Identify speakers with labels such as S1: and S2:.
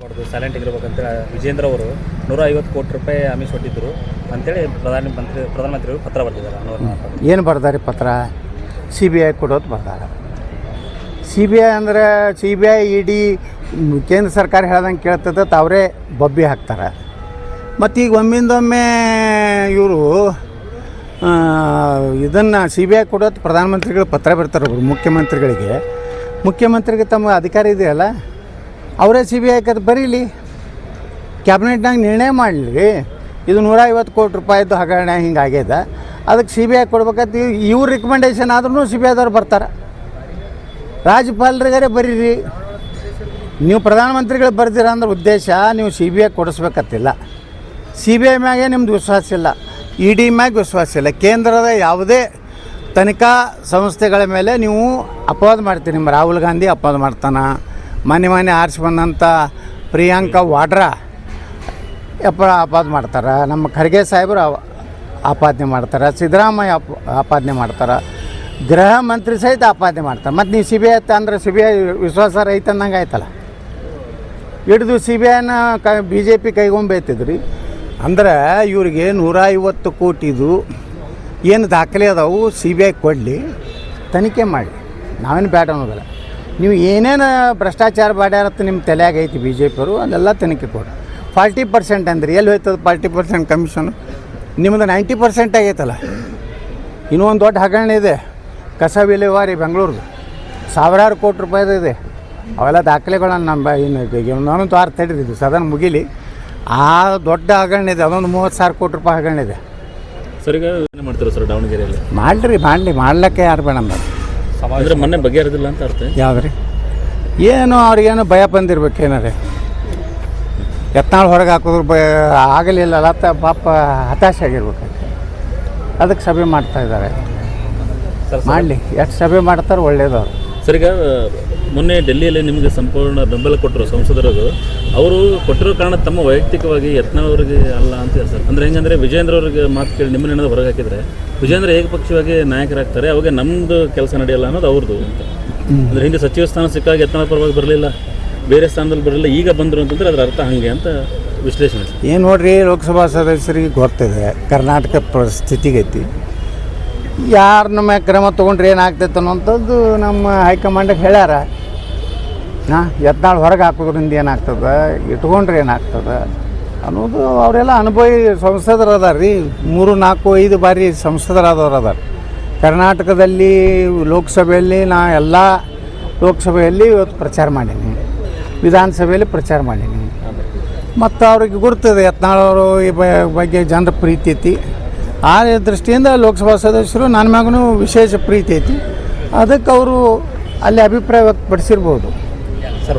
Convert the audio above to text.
S1: ಹೊಡೆದು ಸೈಲೆಂಟ್ ಇರ್ಬೇಕಂತ ವಿಜೇಂದ್ರ ಅವರು ನೂರ ಐವತ್ತು ಕೋಟಿ ರೂಪಾಯಿ ಆಮಿಷ ಹೊಟ್ಟಿದ್ರು ಅಂತೇಳಿ ಪ್ರಧಾನಿ ಮಂತ್ರಿ ಪ್ರಧಾನಮಂತ್ರಿಗಳು ಪತ್ರ ಬರೆದಿದ್ದಾರೆ
S2: ಏನು ಬರ್ದಾರಿ ಪತ್ರ? ಸಿ ಬಿ ಐ ಕೊಡೋದು ಬರ್ತಾರೆ ಸಿ ಬಿ ಐ ಅಂದ್ರೆ C B I E D ಕೇಂದ್ರ ಸರ್ಕಾರ ಹೇಳ್ದಂಗೆ ಕೇಳ್ತದೆ ತಾವರೇ ಬಬ್ಬಿ ಹಾಕ್ತಾರೆ. ಮತ್ತು ಈಗ ಒಮ್ಮಿಂದೊಮ್ಮೆ ಇವರು ಇದನ್ನು ಸಿ ಬಿ ಐ ಕೊಡೋದು ಪ್ರಧಾನಮಂತ್ರಿಗಳು ಪತ್ರ ಬರ್ತಾರೆ ಒಬ್ಬರು ಮುಖ್ಯಮಂತ್ರಿಗಳಿಗೆ. ಮುಖ್ಯಮಂತ್ರಿಗೆ ತಮ್ಮ ಅಧಿಕಾರ ಇದೆಯಲ್ಲ? ಅವರೇ ಸಿ ಬಿ ಐ ಕದ್ ಬರೀಲಿ. ಕ್ಯಾಬಿನೆಟ್ನಾಗ ನಿರ್ಣಯ ಮಾಡಲಿ. ಇದು ನೂರ ಐವತ್ತು ಕೋಟಿ ರೂಪಾಯಿದ್ದು ಹಗರಣ ಹಿಂಗೆ ಆಗ್ಯದ. ಅದಕ್ಕೆ ಸಿ ಬಿ ಐ ಕೊಡ್ಬೇಕಂತ ಇವ್- ಇವ್ರ ರಿಕಮೆಂಡೇಷನ್ ಆದ್ರೂ ಸಿ ಬಿ ಐದವ್ರು ಬರ್ತಾರೆ. ರಾಜ್ಯಪಾಲರಿಗಾರೆ ಬರೀರಿ. ನೀವು ಪ್ರಧಾನಮಂತ್ರಿಗಳು ಬರ್ದಿರ ಅಂದ್ರೆ ಉದ್ದೇಶ ನೀವು ಸಿ ಬಿ ಐ ಕೊಡಿಸ್ಬೇಕತ್ತಿಲ್ಲ. ಸಿ ಬಿ ಐ ಮ್ಯಾಗೆ ನಿಮ್ದು ವಿಶ್ವಾಸ ಇಲ್ಲ. ಇ ಡಿ ಮ್ಯಾಗೆ ವಿಶ್ವಾಸ ಇಲ್ಲ. ಕೇಂದ್ರದ ಯಾವುದೇ ತನಿಖಾ ಸಂಸ್ಥೆಗಳ ಮೇಲೆ ನೀವು ಅಪವಾದ ಮಾಡ್ತೀರಿ. ನಿಮ್ಮ ರಾಹುಲ್ ಗಾಂಧಿ ಅಪವಾದ ಮಾಡ್ತಾನೆ. ಮನೆ ಮನೆ ಆರಿಸಿ ಬಂದಂಥ ಪ್ರಿಯಾಂಕಾ ವಾಡ್ರಾ ಅಪ ಆಪಾದ ಮಾಡ್ತಾರೆ. ನಮ್ಮ ಖರ್ಗೆ ಸಾಹೇಬರು ಆಪಾದನೆ ಮಾಡ್ತಾರೆ. ಸಿದ್ದರಾಮಯ್ಯ ಅಪ್ ಆಪಾದನೆ ಮಾಡ್ತಾರೆ. ಗೃಹ ಮಂತ್ರಿ ಸಹಿತ ಆಪಾದನೆ ಮಾಡ್ತಾರೆ. ಮತ್ತು ನೀವು ಸಿ ಬಿ ಐ ಅಂದ್ರೆ ಸಿ ಬಿ ಐ ವಿಶ್ವಾಸ ರೈತ ಅಂದಂಗೆ ಆಯ್ತಲ್ಲ. ಹಿಡಿದು ಸಿ ಬಿ ಐನ ಕ ಬಿ ಜೆ ಪಿ ಕೈಗೊಂಬೈತಿದ್ರಿ. ಅಂದ್ರೆ ಇವ್ರಿಗೆ ನೂರ ಐವತ್ತು ಕೋಟಿದು ಏನು ದಾಖಲೆ ಅದಾವು? ಸಿ ಬಿ ಐ ಕೊಡಲಿ. ತನಿಖೆ ಮಾಡಿ. ನಾವೇನು ಬ್ಯಾಡ ಅನ್ನೋದಿಲ್ಲ ನೀವು ಏನೇನು ಭ್ರಷ್ಟಾಚಾರ ಮಾಡ್ಯಾರತ್ತ ನಿಮ್ಮ ತಲೆಯಾಗ ಐತಿ ಬಿ ಜೆ ಪಿಯವರು ಅಲ್ಲೆಲ್ಲ ತನಿಖೆ ಕೊಡಿ. ಫಾರ್ಟಿ ಪರ್ಸೆಂಟ್ ಅಂದ್ರೆ ಎಲ್ಲಿ ಹೋಯ್ತದ ಫಾರ್ಟಿ ಪರ್ಸೆಂಟ್ ಕಮಿಷನು? ನಿಮ್ಮದು ನೈಂಟಿ ಪರ್ಸೆಂಟ್ ಆಗೈತಲ್ಲ? ಇನ್ನೂ ಒಂದು ದೊಡ್ಡ ಹಗರಣ ಇದೆ. ಕಸ ವಿಲೇವಾರಿ ಬೆಂಗಳೂರು ಸಾವಿರಾರು ಕೋಟಿ ರೂಪಾಯಿದು ಇದೆ. ಅವೆಲ್ಲ ದಾಖಲೆಗಳನ್ನ ನಮ್ಮ ಇನ್ನು ಇನ್ನೊಂದು ವಾರ ತಡೀರಿ ಸದನ ಮುಗಿಲಿ. ಆ ದೊಡ್ಡ ಹಗರಣ ಇದೆ ಅದೊಂದು ಮೂವತ್ತು ಸಾವಿರ ಕೋಟಿ ರೂಪಾಯಿ ಹಗರಣ ಇದೆ.
S1: ಸರ್ ಈಗ ಏನು ಮಾಡ್ತಾರೆ ಸರ್ ದಾವಣಗೆರೆಯಲ್ಲಿ?
S2: ಮಾಡಲಿ ಮಾಡಲಿ ಮಾಡ್ಲಿಕ್ಕೆ ಯಾರು ಬೇಡ
S1: ಅಂದ್ರೆ ಮೊನ್ನೆ ಬಗೆಹರಿದಿಲ್ಲ ಅಂತ ಅರ್ಥ
S2: ಯಾವ್ದು ರೀ ಏನು ಅವ್ರಿಗೇನು ಭಯ ಬಂದಿರ್ಬೇಕು ಏನಾರ ಎತ್ನಾಳು ಹೊರಗೆ ಹಾಕೋದ್ರ ಭಯ ಆಗಲಿಲ್ಲಲ್ಲ ಅತ್ತ ಪಾಪ ಹತಾಶೆ ಆಗಿರ್ಬೇಕು. ಅದಕ್ಕೆ ಸಭೆ ಮಾಡ್ತಾ ಇದ್ದಾರೆ. ಮಾಡಲಿ. ಎಷ್ಟು ಸಭೆ ಮಾಡ್ತಾರೆ ಒಳ್ಳೇದು ಅವ್ರು
S1: ಸರ್ ಮೊನ್ನೆ ಡೆಲ್ಲಿಯಲ್ಲಿ ನಿಮಗೆ ಸಂಪೂರ್ಣ ಬೆಂಬಲ ಕೊಟ್ಟರು ಸಂಸದರು ಅವರು ಕೊಟ್ಟಿರೋ ಕಾರಣ ತಮ್ಮ ವೈಯಕ್ತಿಕವಾಗಿ ಯತ್ನ ಅವರಿಗೆ ಅಲ್ಲ ಅಂತ ಸರ್ ಅಂದ್ರೆ ಹೆಂಗಂದರೆ ವಿಜೇಂದ್ರ ಅವ್ರಿಗೆ ಮಾತು ಕೇಳಿ ಏನಾದರೂ ಹೊರಗೆ ಹಾಕಿದರೆ ವಿಜೇಂದ್ರ ಏಕಪಕ್ಷವಾಗಿ ನಾಯಕರಾಗ್ತಾರೆ, ಅವಾಗ ನಮ್ಮದು ಕೆಲಸ ನಡೆಯಲ್ಲ ಅನ್ನೋದು ಅವ್ರದ್ದು ಅಂತ. ಅಂದ್ರೆ ಹಿಂದೆ ಸಚಿವ ಸ್ಥಾನ ಸಿಕ್ಕಾಗ ಯತ್ನ ಪರವಾಗಿ ಬರಲಿಲ್ಲ, ಬೇರೆ ಸ್ಥಾನದಲ್ಲಿ ಬರಲಿಲ್ಲ, ಈಗ ಬಂದರು ಅಂತಂದ್ರೆ ಅದರ ಅರ್ಥ ಹಾಗೆ ಅಂತ ವಿಶ್ಲೇಷಣೆ.
S2: ಏನು ನೋಡ್ರಿ, ಲೋಕಸಭಾ ಸದಸ್ಯರಿಗೆ ಗೊತ್ತಿದೆ, ಕರ್ನಾಟಕ ಪರಿಸ್ಥಿತಿಗೈತಿ. ಯಾರು ನಮ್ಮ ಕ್ರಮ ತೊಗೊಂಡ್ರೆ ಏನಾಗ್ತೈತೆ ಅನ್ನೋಂಥದ್ದು ನಮ್ಮ ಹೈಕಮಾಂಡಿಗೆ ಹೇಳ್ಯಾರ. ಹಾಂ ಎತ್ನಾಳು ಹೊರಗೆ ಹಾಕೋದ್ರಿಂದ ಏನಾಗ್ತದೆ? ಇಟ್ಕೊಂಡ್ರೆ ಏನಾಗ್ತದೆ? ಅನ್ನೋದು ಅವರೆಲ್ಲ ಅನುಭವಿ ಸಂಸದರು ಅದಾರ ರೀ ಮೂರು, ನಾಲ್ಕು, ಐದು ಬಾರಿ ಸಂಸದರಾದವ್ರು ಅದಾರ ಕರ್ನಾಟಕದಲ್ಲಿ, ಲೋಕಸಭೆಯಲ್ಲಿ ನಾ ಎಲ್ಲ ಲೋಕಸಭೆಯಲ್ಲಿ ಇವತ್ತು ಪ್ರಚಾರ ಮಾಡೀನಿ. ವಿಧಾನಸಭೆಯಲ್ಲಿ ಪ್ರಚಾರ ಮಾಡೀನಿ. ಮತ್ತು ಅವ್ರಿಗೆ ಗುರ್ತದೆ ಈ ಬಗ್ಗೆ ಜನರ ಪ್ರೀತಿ ಐತಿ. ಆ ದೃಷ್ಟಿಯಿಂದ ಲೋಕಸಭಾ ಸದಸ್ಯರು ನನ್ನ ಮ್ಯಾಗೂ ವಿಶೇಷ ಪ್ರೀತಿ ಐತಿ. ಅದಕ್ಕೆ ಅವರು ಅಲ್ಲಿ ಅಭಿಪ್ರಾಯ ವ್ಯಕ್ತಪಡಿಸಿರ್ಬೋದು.
S1: ಸರ್